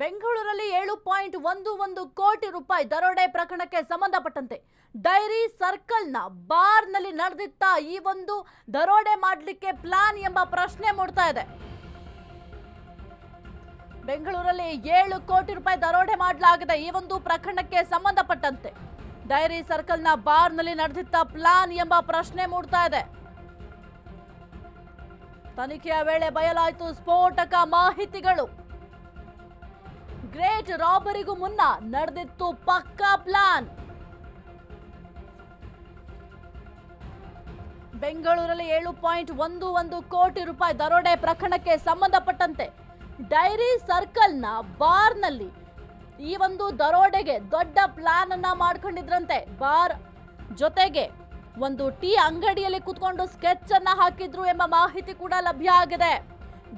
ಬೆಂಗಳೂರಲ್ಲಿ ಏಳು ಪಾಯಿಂಟ್ ಒಂದು ಒಂದು ಕೋಟಿ ರೂಪಾಯಿ ದರೋಡೆ ಪ್ರಕರಣಕ್ಕೆ ಸಂಬಂಧಪಟ್ಟಂತೆ ಡೈರಿ ಸರ್ಕಲ್ನ ಬಾರ್ನಲ್ಲಿ ನಡೆದಿತ್ತ ಈ ಒಂದು ದರೋಡೆ ಮಾಡಲಿಕ್ಕೆ ಪ್ಲಾನ್ ಎಂಬ ಪ್ರಶ್ನೆ ಮೂಡ್ತಾ ಇದೆ. ಬೆಂಗಳೂರಲ್ಲಿ ಏಳು ಕೋಟಿ ರೂಪಾಯಿ ದರೋಡೆ ಮಾಡಲಾಗಿದೆ ಈ ಒಂದು ಪ್ರಕರಣಕ್ಕೆ ಸಂಬಂಧಪಟ್ಟಂತೆ ಡೈರಿ ಸರ್ಕಲ್ನ ಬಾರ್ನಲ್ಲಿ ನಡೆದಿತ್ತ ಪ್ಲಾನ್ ಎಂಬ ಪ್ರಶ್ನೆ ಮೂಡ್ತಾ ಇದೆ. ತನಿಖೆಯ ವೇಳೆ ಬಯಲಾಯಿತು ಸ್ಫೋಟಕ ಮಾಹಿತಿಗಳು. ಗ್ರೇಟ್ ರಾಬರಿಗೂ ಮುನ್ನ ನಡೆದಿತ್ತು ಪಕ್ಕಾ ಪ್ಲಾನ್. ಬೆಂಗಳೂರಲ್ಲಿ ಏಳು ಪಾಯಿಂಟ್ ಒಂದು ಒಂದು ಕೋಟಿ ರೂಪಾಯಿ ದರೋಡೆ ಪ್ರಕರಣಕ್ಕೆ ಸಂಬಂಧಪಟ್ಟಂತೆ ಡೈರಿ ಸರ್ಕಲ್ನ ಬಾರ್ನಲ್ಲಿ ಈ ಒಂದು ದರೋಡೆಗೆ ದೊಡ್ಡ ಪ್ಲಾನ್ ಅನ್ನ ಮಾಡ್ಕೊಂಡಿದ್ರಂತೆ. ಬಾರ್ ಜೊತೆಗೆ ಒಂದು ಟೀ ಅಂಗಡಿಯಲ್ಲಿ ಕುತ್ಕೊಂಡು ಸ್ಕೆಚ್ ಅನ್ನ ಹಾಕಿದ್ರು ಎಂಬ ಮಾಹಿತಿ ಕೂಡ ಲಭ್ಯ ಆಗಿದೆ.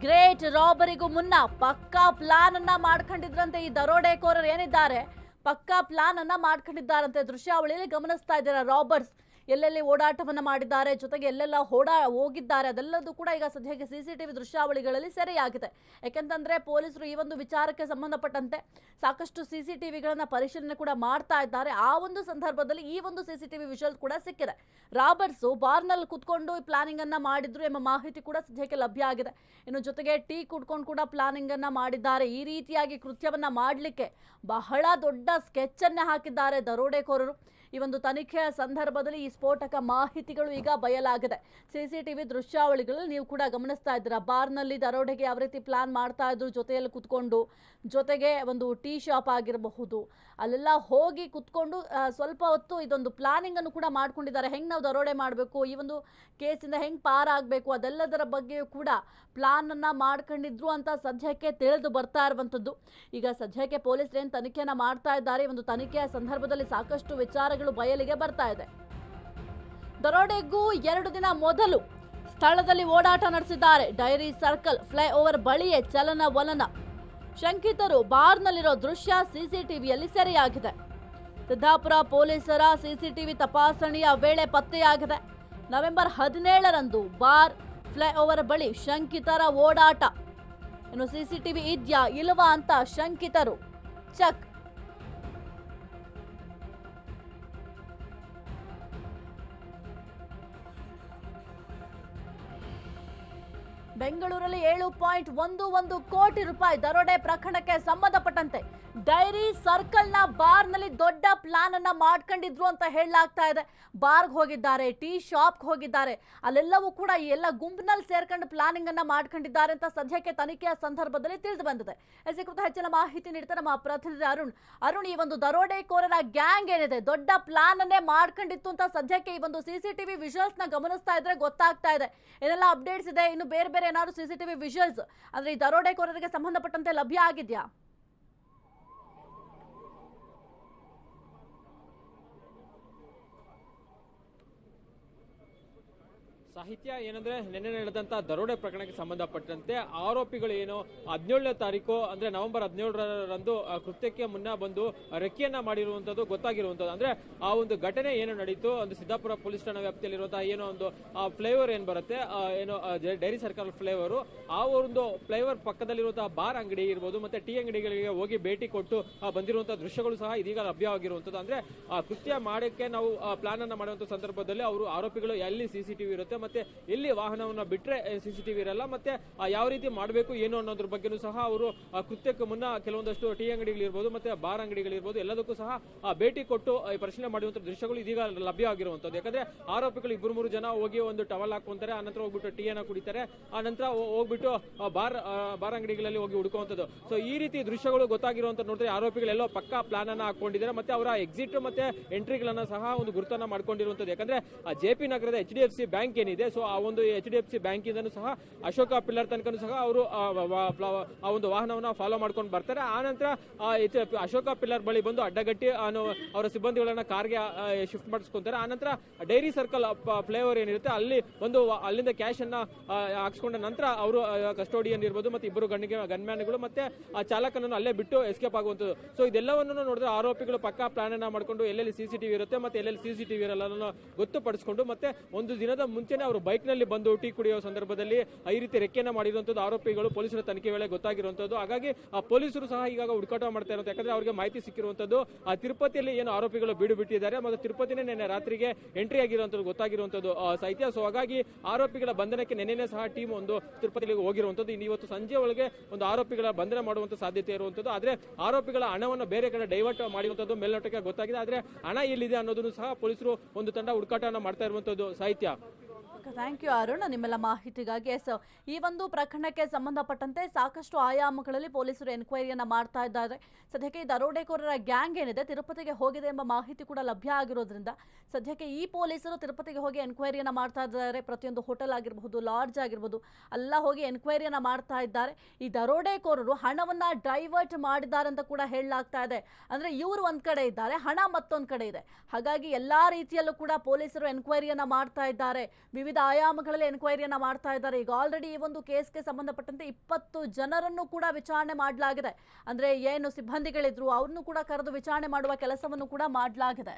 ಗ್ರೇಟ್ ರಾಬರಿಗೂ ಮುನ್ನ ಪಕ್ಕಾ ಪ್ಲಾನ್ ಅನ್ನ ಮಾಡ್ಕೊಂಡಿದ್ರಂತೆ ಈ ದರೋಡೆಕೋರರು ಏನಿದ್ದಾರೆ? ಪಕ್ಕಾ ಪ್ಲಾನ್ ಅನ್ನ ಮಾಡ್ಕೊಂಡಿದ್ದಾರಂತೆ ದೃಶ್ಯಾವಳಿಯಲ್ಲಿ ಗಮನಿಸ್ತಾ ಇದ್ದಾರೆ ರಾಬರ್ಟ್ಸ್ ಎಲ್ಲೆಲ್ಲಿ ಓಡಾಟವನ್ನು ಮಾಡಿದ್ದಾರೆ, ಜೊತೆಗೆ ಎಲ್ಲೆಲ್ಲ ಓಡಾ ಹೋಗಿದ್ದಾರೆ, ಅದೆಲ್ಲದೂ ಕೂಡ ಈಗ ಸದ್ಯಕ್ಕೆ ಸಿಸಿಟಿವಿ ದೃಶ್ಯಾವಳಿಗಳಲ್ಲಿ ಸೆರೆಯಾಗಿದೆ. ಯಾಕೆಂತಂದ್ರೆ ಪೊಲೀಸರು ಈ ಒಂದು ವಿಚಾರಕ್ಕೆ ಸಂಬಂಧಪಟ್ಟಂತೆ ಸಾಕಷ್ಟು ಸಿಸಿಟಿವಿಗಳನ್ನ ಪರಿಶೀಲನೆ ಕೂಡ ಮಾಡ್ತಾ ಇದ್ದಾರೆ. ಆ ಒಂದು ಸಂದರ್ಭದಲ್ಲಿ ಈ ಒಂದು ಸಿಸಿಟಿವಿ ವಿಷಲ್ ಕೂಡ ಸಿಕ್ಕಿದೆ. ರಾಬರ್ಟ್ಸ್ ಬಾರ್ನಲ್ಲಿ ಕುತ್ಕೊಂಡು ಪ್ಲಾನಿಂಗ್ ಅನ್ನ ಮಾಡಿದ್ರು ಎಂಬ ಮಾಹಿತಿ ಕೂಡ ಸದ್ಯಕ್ಕೆ ಲಭ್ಯ ಆಗಿದೆ. ಇನ್ನು ಜೊತೆಗೆ ಟೀ ಕುಡ್ಕೊಂಡು ಕೂಡ ಪ್ಲಾನಿಂಗ್ ಅನ್ನ ಮಾಡಿದ್ದಾರೆ. ಈ ರೀತಿಯಾಗಿ ಕೃತ್ಯವನ್ನ ಮಾಡಲಿಕ್ಕೆ ಬಹಳ ದೊಡ್ಡ ಸ್ಕೆಚ್ ಅನ್ನ ಹಾಕಿದ್ದಾರೆ ದರೋಡೆಕೋರರು. ಈ ಒಂದು ತನಿಖೆಯ ಸಂದರ್ಭದಲ್ಲಿ ಈ ಸ್ಫೋಟಕ ಮಾಹಿತಿಗಳು ಈಗ ಬಯಲಾಗಿದೆ. ಸಿಸಿಟಿವಿ ದೃಶ್ಯಾವಳಿಗಳಲ್ಲಿ ನೀವು ಕೂಡ ಗಮನಿಸ್ತಾ ಇದ್ದೀರಾ? ಬಾರ್ನಲ್ಲಿ ದರೋಡೆಗೆ ಯಾವ ರೀತಿ ಪ್ಲಾನ್ ಮಾಡ್ತಾ ಇದ್ರು, ಜೊತೆಯಲ್ಲಿ ಕುತ್ಕೊಂಡು, ಜೊತೆಗೆ ಒಂದು ಟೀ ಶಾಪ್ ಆಗಿರಬಹುದು. ಅಲ್ಲೆಲ್ಲ ಹೋಗಿ ಕುತ್ಕೊಂಡು ಸ್ವಲ್ಪ ಹೊತ್ತು ಇದೊಂದು ಪ್ಲಾನಿಂಗ್ ಅನ್ನು ಕೂಡ ಮಾಡ್ಕೊಂಡಿದ್ದಾರೆ. ಹೆಂಗ್ ನಾವು ದರೋಡೆ ಮಾಡಬೇಕು? ಈ ಒಂದು ಕೇಸಿಂದ ಹೆಂಗ್ ಪಾರ್ ಆಗಬೇಕು? ಅದೆಲ್ಲದರ ಬಗ್ಗೆಯೂ ಕೂಡ ಪ್ಲಾನ್ ಅನ್ನ ಮಾಡ್ಕೊಂಡಿದ್ರು ಅಂತ ಸದ್ಯಕ್ಕೆ ತಿಳಿದು ಬರ್ತಾ ಇರುವಂತದ್ದು ಈಗ ಸದ್ಯಕ್ಕೆ ಪೊಲೀಸರು ಏನು ತನಿಖೆಯನ್ನ ಮಾಡ್ತಾ ಇದ್ದಾರೆ? ಒಂದು ತನಿಖೆಯ ಸಂದರ್ಭದಲ್ಲಿ ಸಾಕಷ್ಟು ವಿಚಾರಗಳು ಬಯಲಿಗೆ ಬರ್ತಾ ಇದೆ. ದರೋಡೆಗೂ ಎರಡು ದಿನ ಮೊದಲು ಸ್ಥಳದಲ್ಲಿ ಓಡಾಟ ನಡೆಸಿದ್ದಾರೆ. ಡೈರಿ ಸರ್ಕಲ್ ಫ್ಲೈಓವರ್ ಬಳಿಯೇ ಚಲನವಲನ ಶಂಕಿತರು ಬಾರ್ನಲ್ಲಿರೋ ದೃಶ್ಯ ಸಿಸಿಟಿವಿಯಲ್ಲಿ ಸೆರೆಯಾಗಿದೆ. ಸಿದ್ದಾಪುರ ಪೊಲೀಸರ ಸಿಸಿಟಿವಿ ತಪಾಸಣೆಯ ವೇಳೆ ಪತ್ತೆಯಾಗಿದೆ. ನವೆಂಬರ್ ಹದಿನೇಳರಂದು ಬಾರ್ ಫ್ಲೈಓವರ್ ಬಳಿ ಶಂಕಿತರ ಓಡಾಟ. ಇನ್ನು ಸಿಸಿಟಿವಿ ಇದ್ಯಾ ಇಲ್ವಾ ಅಂತ ಶಂಕಿತರು ಚೆಕ್ ಬೆಂಗಳೂರಲ್ಲಿ ಏಳು ಪಾಯಿಂಟ್ ಒಂದು ಒಂದು ಕೋಟಿ ರೂಪಾಯಿ ದರೋಡೆ ಪ್ರಕರಣಕ್ಕೆ ಸಂಬಂಧಪಟ್ಟಂತೆ. ಡೈರಿ ಸರ್ಕಲ್ನ ಬಾರ್ನಲ್ಲಿ ದೊಡ್ಡ ಪ್ಲಾನ್ ಅನ್ನ ಮಾಡ್ಕೊಂಡಿದ್ರು ಅಂತ ಹೇಳಲಾಗ್ತಾ ಇದೆ. ಬಾರ್ಗೆ ಹೋಗಿದ್ದಾರೆ, ಟೀ ಶಾಪ್ಗೆ ಹೋಗಿದ್ದಾರೆ. ಅಲ್ಲೆಲ್ಲವೂ ಕೂಡ ಎಲ್ಲ ಗುಂಪಿನಲ್ಲಿ ಸೇರ್ಕೊಂಡು ಪ್ಲಾನಿಂಗ್ ಅನ್ನ ಮಾಡ್ಕೊಂಡಿದ್ದಾರೆ ಅಂತ ಸದ್ಯಕ್ಕೆ ತನಿಖೆಯ ಸಂದರ್ಭದಲ್ಲಿ ತಿಳಿದು ಬಂದಿದೆ. ಇದಕ್ಕೆ ಹೆಚ್ಚಿನ ಮಾಹಿತಿ ನೀಡ್ತಾರೆ ನಮ್ಮ ಪ್ರತಿನಿಧಿ ಅರುಣ್. ಅರುಣ್, ಈ ಒಂದು ದರೋಡೆಕೋರರ ಗ್ಯಾಂಗ್ ಏನಿದೆ, ದೊಡ್ಡ ಪ್ಲಾನ್ ಅನ್ನೇ ಮಾಡ್ಕೊಂಡಿತ್ತು ಅಂತ ಸದ್ಯಕ್ಕೆ ಈ ಒಂದು ಸಿಸಿಟಿವಿ ವಿಜುವಲ್ಸ್ನ ಗಮನಿಸ್ತಾ ಇದ್ರೆ ಗೊತ್ತಾಗ್ತಾ ಇದೆ. ಏನೆಲ್ಲ ಅಪ್ಡೇಟ್ಸ್ ಇದೆ? ಇನ್ನು ಬೇರೆ ಬೇರೆ ಏನಾದ್ರು ಸಿಸಿಟಿವಿ ವಿಜುವಲ್ಸ್? ಅಂದ್ರೆ ಈ ದರೋಡೆಕೋರರಿಗೆ ಸಂಬಂಧಪಟ್ಟಂತೆ ಲಭ್ಯ ಆಗಿದ್ಯಾ? ಸಾಹಿತ್ಯ ಏನಂದ್ರೆ ನಿನ್ನೆ ನಡೆದಂತ ದರೋಡೆ ಪ್ರಕರಣಕ್ಕೆ ಸಂಬಂಧಪಟ್ಟಂತೆ ಆರೋಪಿಗಳು ಏನು ಹದಿನೇಳನೇ ತಾರೀಕು ಅಂದ್ರೆ ನವೆಂಬರ್ ಹದಿನೇಳರಂದು ಆ ಕೃತ್ಯಕ್ಕೆ ಮುನ್ನ ಬಂದು ರೆಕ್ಕೆಯನ್ನ ಮಾಡಿರುವಂತದ್ದು ಗೊತ್ತಾಗಿರುವಂತದ್ದು. ಅಂದ್ರೆ ಆ ಒಂದು ಘಟನೆ ಏನು ನಡೀತು? ಒಂದು ಸಿದ್ದಾಪುರ ಪೊಲೀಸ್ ಠಾಣಾ ವ್ಯಾಪ್ತಿಯಲ್ಲಿರುವಂತಹ ಏನೋ ಒಂದು ಫ್ಲೇವರ್ ಏನ್ ಬರುತ್ತೆ? ಏನೋ ಡೈರಿ ಸರ್ಕಲ್ ಫ್ಲೇವರ್ ಆ ಒಂದು ಫ್ಲೇವರ್ ಪಕ್ಕದಲ್ಲಿರುವಂತಹ ಬಾರ್ ಅಂಗಡಿ ಇರ್ಬೋದು ಮತ್ತೆ ಟೀ ಅಂಗಡಿಗಳಿಗೆ ಹೋಗಿ ಭೇಟಿ ಕೊಟ್ಟು ಆ, ಬಂದಿರುವಂತಹ ದೃಶ್ಯಗಳು ಸಹ ಇದೀಗ ಲಭ್ಯವಾಗಿರುವಂತದ್ದು. ಅಂದ್ರೆ ಆ ಕೃತ್ಯ ಮಾಡಕ್ಕೆ ನಾವು ಪ್ಲಾನ್ ಅನ್ನ ಮಾಡುವಂತ ಸಂದರ್ಭದಲ್ಲಿ ಅವರು ಆರೋಪಿಗಳು ಎಲ್ಲಿ ಸಿಸಿಟಿವಿ ಇರುತ್ತೆ ಮತ್ತೆ ಎಲ್ಲಿ ವಾಹನವನ್ನ ಬಿಟ್ರೆ ಸಿಸಿಟಿವಿ ಇರಲ್ಲ, ಮತ್ತೆ ಯಾವ ರೀತಿ ಮಾಡಬೇಕು, ಏನು ಅನ್ನೋದ್ರ ಬಗ್ಗೆನೂ ಸಹ ಅವರು ಕೃತ್ಯಕ್ಕೆ ಮುನ್ನ ಕೆಲವೊಂದಷ್ಟು ಟೀ ಅಂಗಡಿಗಳಿರ್ಬೋದು ಮತ್ತೆ ಬಾರ್ ಅಂಗಡಿಗಳಿರ್ಬೋದು ಎಲ್ಲದಕ್ಕೂ ಸಹ ಭೇಟಿ ಕೊಟ್ಟು ಪರಿಶೀಲನೆ ಮಾಡುವಂತ ದೃಶ್ಯಗಳು ಇದೀಗ ಲಭ್ಯ ಆಗಿರುವಂತದ್ದು ಯಾಕಂದ್ರೆ ಆರೋಪಿಗಳು ಇಬ್ಬರು ಮೂರು ಜನ ಹೋಗಿ ಒಂದು ಟವಲ್ ಹಾಕೊಂತಾರೆ ಆ ನಂತರ ಹೋಗ್ಬಿಟ್ಟು ಟೀ ಅನ್ನ ಕುಡಿತಾರೆ, ಆ ನಂತರ ಹೋಗ್ಬಿಟ್ಟು ಬಾರ್ ಬಾರ್ ಅಂಗಡಿಗಳಲ್ಲಿ ಹೋಗಿ ಹುಡುಕುವಂತದ್ದು ಸೊ ಈ ರೀತಿ ದೃಶ್ಯಗಳು ಗೊತ್ತಾಗಿರುವಂತ ನೋಡಿದ್ರೆ ಆರೋಪಿಗಳೆಲ್ಲೋ ಪಕ್ಕಾ ಪ್ಲಾನ್ ಅನ್ನ ಹಾಕೊಂಡಿದ್ದಾರೆ, ಮತ್ತೆ ಅವರ ಎಕ್ಸಿಟ್ ಮತ್ತೆ ಎಂಟ್ರಿಗಳನ್ನ ಸಹ ಒಂದು ಗುರುತನ್ನ ಮಾಡ್ಕೊಂಡಿರುವಂತದ್ದು ಯಾಕಂದ್ರೆ ಜೆ ಪಿ ನಗರದ H D F C bank ಏನಿದೆ ಸೊ ಆ ಒಂದು ಎಚ್ ಡಿ ಎಫ್ ಸಿ ಬ್ಯಾಂಕಿಂದನೂ ಸಹ ಅಶೋಕ ಪಿಲ್ಲರ್ ತನಕನೂ ಸಹ ಅವರು ಆ, ವ- ವ- ಒಂದು ವಾಹನವನ್ನು ಫಾಲೋ ಮಾಡ್ಕೊಂಡು ಬರ್ತಾರೆ. ಆ ನಂತರ ಅಶೋಕ ಪಿಲ್ಲರ್ ಬಳಿ ಬಂದು ಅಡ್ಡಗಟ್ಟಿ ಅವರ ಸಿಬ್ಬಂದಿಗಳನ್ನ ಕಾರ್ಗೆ ಶಿಫ್ಟ್ ಮಾಡಿಸ್ಕೊಂತಾರೆ. ಆ ನಂತರ ಡೈರಿ ಸರ್ಕಲ್ ಫ್ಲೇವರ್ ಏನಿರುತ್ತೆ, ಅಲ್ಲಿ ಒಂದು ವ- ಅಲ್ಲಿಂದ ಕ್ಯಾಶ್ ಅನ್ನ ಹಾಕ್ಸ್ಕೊಂಡ ನಂತರ ಅವರು ಕಸ್ಟೋಡಿಯನ್ ಇರ್ಬೋದು, ಮತ್ತೆ ಇಬ್ಬರು ಗಣ್ಣಿಗೆ ಗನ್ಮ್ಯಾನ್ಗಳು ಮತ್ತೆ ಆ ಚಾಲಕನನ್ನು ಅಲ್ಲೇ ಬಿಟ್ಟು ಎಸ್ಕೇಪ್ ಆಗುವಂಥದ್ದು. ಸೊ ಇದೆಲ್ಲವನ್ನು ನೋಡಿದ್ರೆ ಆರೋಪಿಗಳು ಪಕ್ಕಾ ಪ್ಲಾನ್ ಅನ್ನ ಮಾಡ್ಕೊಂಡು ಎಲ್ಲೆಲ್ಲಿ ಸಿಸಿಟಿವಿ ಇರುತ್ತೆ, ಮತ್ತೆ ಎಲ್ಲೆಲ್ಲಿ ಸಿಸಿಟಿವಿ ಇರಲ್ಲ ಗೊತ್ತುಪಡಿಸಿಕೊಂಡು, ಮತ್ತೆ ಒಂದು ದಿನದ ಮುಂಚೆನೆ ಅವರು ಬೈಕ್ನಲ್ಲಿ ಬಂದು ಟೀ ಕುಡಿಯುವ ಸಂದರ್ಭದಲ್ಲಿ ಈ ರೀತಿ ರೆಕ್ಕೆಯನ್ನು ಮಾಡಿರುವಂಥದ್ದು ಆರೋಪಿಗಳು ಪೊಲೀಸರ ತನಿಖೆ ವೇಳೆ ಗೊತ್ತಾಗಿರುವಂತದ್ದು ಹಾಗಾಗಿ ಆ ಪೊಲೀಸರು ಸಹ ಈಗ ಹುಡುಕಾಟ ಮಾಡ್ತಾ ಇರೋದು. ಯಾಕಂದ್ರೆ ಅವರಿಗೆ ಮಾಹಿತಿ ಸಿಕ್ಕಿರುವಂತದ್ದು ಆ ತಿರುಪತಿಯಲ್ಲಿ ಏನು ಆರೋಪಿಗಳು ಬೀಡು ಬಿಟ್ಟಿದ್ದಾರೆ. ಮತ್ತು ತಿರುಪತಿನೇ ನಿನ್ನೆ ರಾತ್ರಿಗೆ ಎಂಟ್ರಿ ಆಗಿರುವಂತದ್ದು ಗೊತ್ತಾಗಿರುವಂತದ್ದು ಆ, ಸಾಹಿತ್ಯ ಸೊ ಹಾಗಾಗಿ ಆರೋಪಿಗಳ ಬಂಧನಕ್ಕೆ ನಿನ್ನೆನೇ ಸಹ ಟೀಮ್ ಒಂದು ತಿರುಪತಿಗೆ ಹೋಗಿರುವಂತದ್ದು ಇನ್ನು ಇವತ್ತು ಸಂಜೆ ಒಳಗೆ ಒಂದು ಆರೋಪಿಗಳ ಬಂಧನ ಮಾಡುವಂತ ಸಾಧ್ಯತೆ ಇರುವಂತದ್ದು ಆದ್ರೆ ಆರೋಪಿಗಳ ಹಣವನ್ನು ಬೇರೆ ಕಡೆ ಡೈವರ್ಟ್ ಮಾಡಿರುವಂತದ್ದು ಮೇಲ್ನೋಟಕ್ಕೆ ಗೊತ್ತಾಗಿದೆ. ಆದ್ರೆ ಹಣ ಎಲ್ಲಿದೆ ಅನ್ನೋದನ್ನು ಸಹ ಪೊಲೀಸರು ಒಂದು ತಂಡ ಹುಡುಕಾಟವನ್ನು ಮಾಡ್ತಾ ಇರುವಂಥದ್ದು ಸಾಹಿತ್ಯ. Thank you Arun. ನಿಮ್ಮೆಲ್ಲ ಮಾಹಿತಿಗಾಗಿ ಎಸ್, ಈ ಒಂದು ಪ್ರಕರಣಕ್ಕೆ ಸಂಬಂಧಪಟ್ಟಂತೆ ಸಾಕಷ್ಟು ಆಯಾಮಗಳಲ್ಲಿ ಪೊಲೀಸರು ಎನ್ಕ್ವೈರಿಯನ್ನ ಮಾಡ್ತಾ ಇದ್ದಾರೆ. ಸದ್ಯಕ್ಕೆ ಈ ದರೋಡೆಕೋರರ ಗ್ಯಾಂಗ್ ಏನಿದೆ, ತಿರುಪತಿಗೆ ಹೋಗಿದೆ ಎಂಬ ಮಾಹಿತಿ ಕೂಡ ಲಭ್ಯ ಆಗಿರೋದ್ರಿಂದ ಸದ್ಯಕ್ಕೆ ಈ ಪೊಲೀಸರು ತಿರುಪತಿಗೆ ಹೋಗಿ ಎನ್ಕ್ವೈರಿಯನ್ನ ಮಾಡ್ತಾ ಇದ್ದಾರೆ. ಪ್ರತಿಯೊಂದು ಹೋಟೆಲ್ ಆಗಿರಬಹುದು ಲಾಡ್ಜ್ ಆಗಿರ್ಬೋದು ಎಲ್ಲ ಹೋಗಿ ಎನ್ಕ್ವೈರಿಯನ್ನ ಮಾಡ್ತಾ ಇದ್ದಾರೆ. ಈ ದರೋಡೆಕೋರರು ಹಣವನ್ನ ಡೈವರ್ಟ್ ಮಾಡಿದ್ದಾರೆ ಅಂತ ಕೂಡ ಹೇಳಲಾಗ್ತಾ ಇದೆ. ಅಂದ್ರೆ ಇವರು ಒಂದ್ ಕಡೆ ಇದ್ದಾರೆ, ಹಣ ಮತ್ತೊಂದು ಕಡೆ ಇದೆ. ಹಾಗಾಗಿ ಎಲ್ಲಾ ರೀತಿಯಲ್ಲೂ ಕೂಡ ಪೊಲೀಸರು ಎನ್ಕ್ವೈರಿಯನ್ನ ಮಾಡ್ತಾ ಇದ್ದಾರೆ. ವಿವಿಧ ಆಯಾಮಗಳಲ್ಲಿ ಎನ್ಕ್ವೈರಿಯನ್ನ ಮಾಡ್ತಾ ಇದ್ದಾರೆ. ಈಗ ಆಲ್ರೆಡಿ ಈ ಒಂದು ಕೇಸ್ಗೆ ಸಂಬಂಧಪಟ್ಟಂತೆ ಇಪ್ಪತ್ತು ಜನರನ್ನು ಕೂಡ ವಿಚಾರಣೆ ಮಾಡಲಾಗಿದೆ. ಅಂದ್ರೆ ಏನು ಸಿಬ್ಬಂದಿಗಳಿದ್ರು, ಅವ್ರನ್ನು ಕೂಡ ಕರೆದು ವಿಚಾರಣೆ ಮಾಡುವ ಕೆಲಸವನ್ನು ಕೂಡ ಮಾಡಲಾಗಿದೆ.